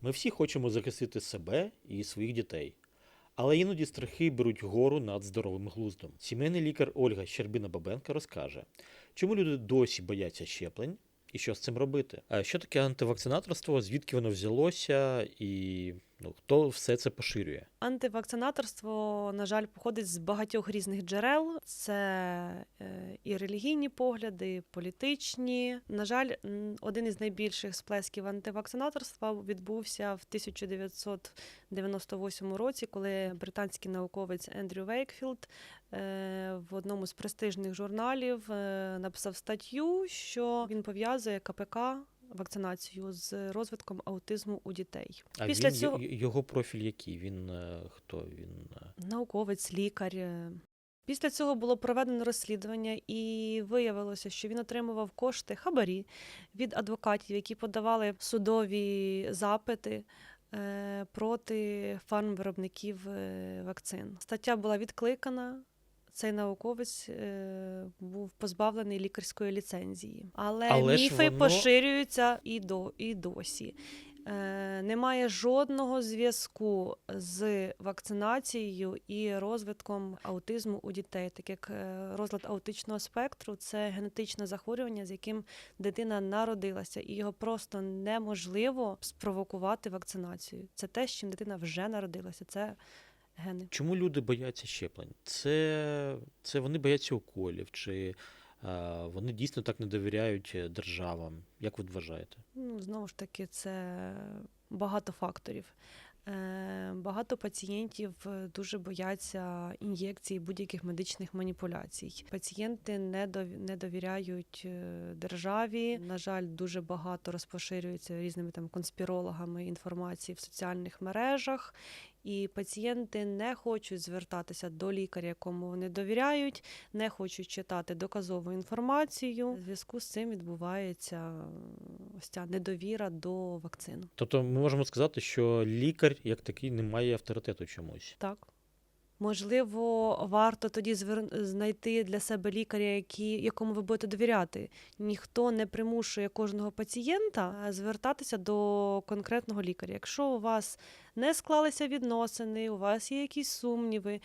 Ми всі хочемо захистити себе і своїх дітей. Але іноді страхи беруть гору над здоровим глуздом. Сімейний лікар Ольга Щербина-Бабенка розкаже, чому люди досі бояться щеплень і що з цим робити. А що таке антивакцинаторство, звідки воно взялося, і ну, хто все це поширює? Антивакцинаторство, на жаль, походить з багатьох різних джерел. Це е, і релігійні погляди, і політичні. На жаль, один із найбільших сплесків антивакцинаторства відбувся в 1998 році, коли британський науковець Ендрю Вейкфілд е, в одному з престижних журналів е, написав статтю, що він пов'язує КПК. Вакцинацію з розвитком аутизму у дітей. А Після він, цього його профіль який? Він е, хто? Він е, науковець, лікар. е. Після цього було проведено розслідування, і виявилося, що він отримував кошти хабарі від адвокатів, які подавали судові запити проти фармвиробників вакцин. Стаття була відкликана. Цей науковець е, був позбавлений лікарської ліцензії, але, Але міфи воно- поширюються і до і досі. Е, немає жодного зв'язку з вакцинацією і розвитком аутизму у дітей, так як е, розлад аутичного спектру це генетичне захворювання, з яким дитина народилася, і його просто неможливо спровокувати вакцинацією. Це те, з чим дитина вже народилася. Це гени. Чому люди бояться щеплень? Це, це вони бояться уколів, чи е, вони дійсно так не довіряють е, державам? Як ви вважаєте? Ну, знову ж таки, це багато факторів. Е, Багато пацієнтів е, дуже бояться ін'єкцій будь-яких медичних маніпуляцій. Пацієнти не дов- не довіряють е, державі. На жаль, дуже багато розпоширюється різними там конспірологами інформації в соціальних мережах. І пацієнти не хочуть звертатися до лікаря, якому вони довіряють, не хочуть читати доказову інформацію. У зв'язку з цим відбувається ось ця недовіра до вакцин. Тобто ми можемо сказати, що лікар як такий не має авторитету чомусь. Так. Можливо, варто тоді звер... знайти для себе лікаря, які... якому ви будете довіряти. Ніхто не примушує кожного пацієнта е, звертатися до конкретного лікаря. Якщо у вас не склалися відносини, у вас є якісь сумніви,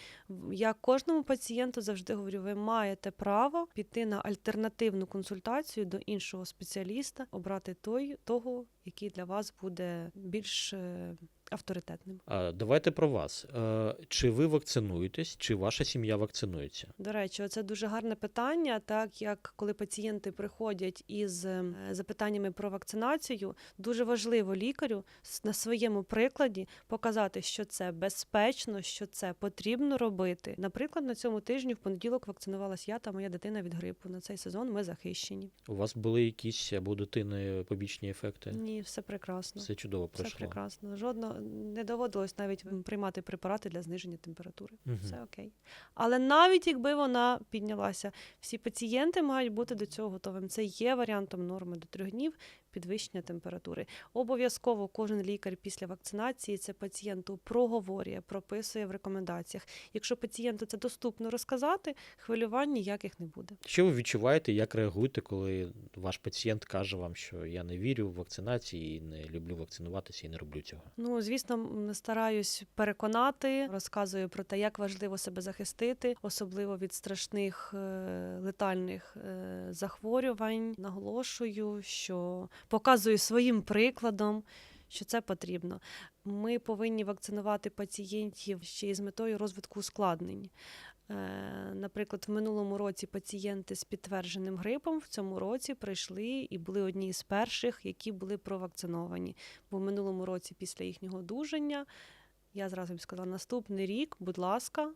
я кожному пацієнту завжди говорю: ви маєте право піти на альтернативну консультацію до іншого спеціаліста, обрати той, того, який для вас буде більш е, авторитетним. А, давайте про вас. Е, чи ви вакцинуєтесь, чи ваша сім'я вакцинується? До речі, це дуже гарне питання, так як коли пацієнти приходять із е, запитаннями про вакцинацію, дуже важливо лікарю на своєму прикладі показати, що це безпечно, що це потрібно робити. Наприклад, на цьому тижні в понеділок вакцинувалась я та моя дитина від грипу. На цей сезон ми захищені. У вас були якісь або дитини побічні ефекти? Ні, все прекрасно. Все чудово Все пройшло. прекрасно. Жодно не доводилось навіть приймати препарати для зниження температури. Угу. Все окей. Але навіть якби вона піднялася, всі пацієнти мають бути до цього готовим. Це є варіантом норми до трьох днів підвищення температури. Обов'язково кожен лікар після вакцинації це пацієнту проговорює, прописує в рекомендаціях. Якщо пацієнту це доступно розказати, хвилювань ніяких не буде. Що ви відчуваєте, як реагуєте, коли ваш пацієнт каже вам, що я не вірю в вакцинації, і не люблю вакцинуватися і не роблю цього? Ну, звісно, стараюсь переконати, розказую про те, як важливо себе захистити, особливо від страшних е, летальних е, захворювань. Наголошую, що показую своїм прикладом. Що це потрібно. Ми повинні вакцинувати пацієнтів ще й з метою розвитку ускладнень. Е, Наприклад, в минулому році пацієнти з підтвердженим грипом в цьому році прийшли і були одні з перших, які були провакциновані. Бо в минулому році, після їхнього одужання, я зразу їм сказала: наступний рік, будь ласка,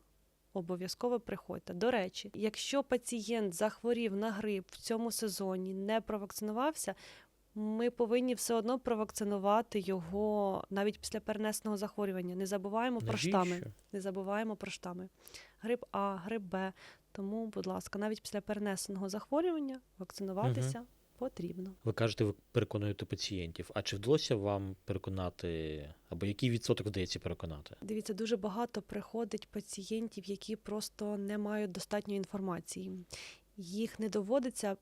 обов'язково приходьте. До речі, якщо пацієнт захворів на грип в цьому сезоні, не провакцинувався. Ми повинні все одно провакцинувати його навіть після перенесеного захворювання. Не забуваємо про штами. Не забуваємо про штами. Грип А, грип Б. Тому, будь ласка, навіть після перенесеного захворювання вакцинуватися потрібно. Ви кажете, ви переконуєте пацієнтів. А чи вдалося вам переконати, або який відсоток вдається переконати? Дивіться, дуже багато приходить пацієнтів, які просто не мають достатньої інформації. Їх не доводиться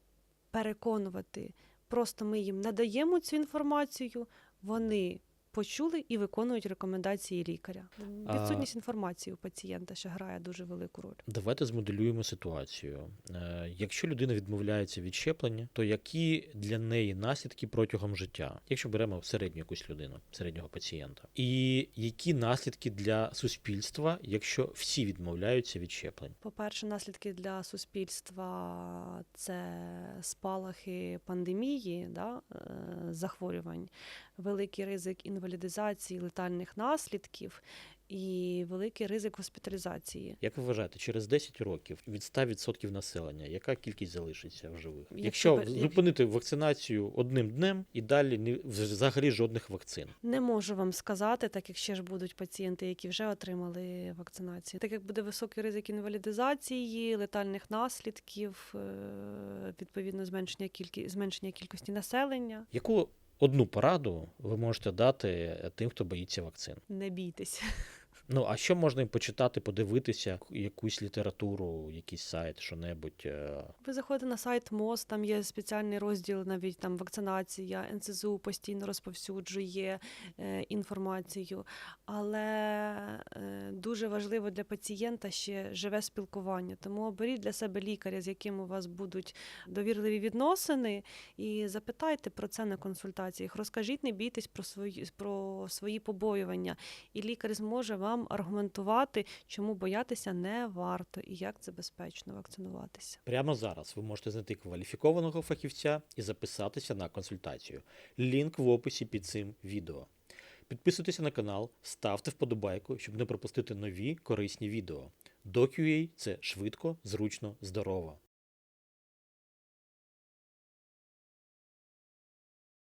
переконувати. Просто ми їм надаємо цю інформацію, вони почули і виконують рекомендації лікаря. А- Відсутність інформації у пацієнта ще грає дуже велику роль. Давайте змоделюємо ситуацію. Е, Якщо людина відмовляється від щеплення, то які для неї наслідки протягом життя, якщо беремо середню якусь людину, середнього пацієнта, і які наслідки для суспільства, якщо всі відмовляються від щеплень? По-перше, наслідки для суспільства це спалахи пандемії, да, е, захворювань, великий ризик інвалідизації, летальних наслідків і великий ризик госпіталізації. Як ви вважаєте, через 10 років від 100% населення, яка кількість залишиться в живих? Якщо Якщо зупинити вакцинацію одним днем і далі не взагалі жодних вакцин. Не можу вам сказати, так як ще ж будуть пацієнти, які вже отримали вакцинацію. Так як буде високий ризик інвалідизації, летальних наслідків, е, відповідно зменшення кількість зменшення кількості населення. Яку одну пораду ви можете дати е, тим, хто боїться вакцин? Не бійтесь. Ну а що можна їм почитати, подивитися, якусь літературу, якийсь сайт, що-небудь? е? Ви заходите на сайт МОЗ, там є спеціальний розділ, навіть там вакцинація, НСЗУ постійно розповсюджує е, інформацію. Але е, дуже важливо для пацієнта ще живе спілкування. Тому оберіть для себе лікаря, з яким у вас будуть довірливі відносини, і запитайте про це на консультаціях. Розкажіть, не бійтесь про свої про свої побоювання, і лікар зможе вам аргументувати, чому боятися не варто і як це безпечно вакцинуватися. Прямо зараз ви можете знайти кваліфікованого фахівця і записатися на консультацію. Лінк в описі під цим відео. Підписуйтеся на канал, ставте вподобайку, щоб не пропустити нові корисні відео. DocUA – це швидко, зручно, здорово.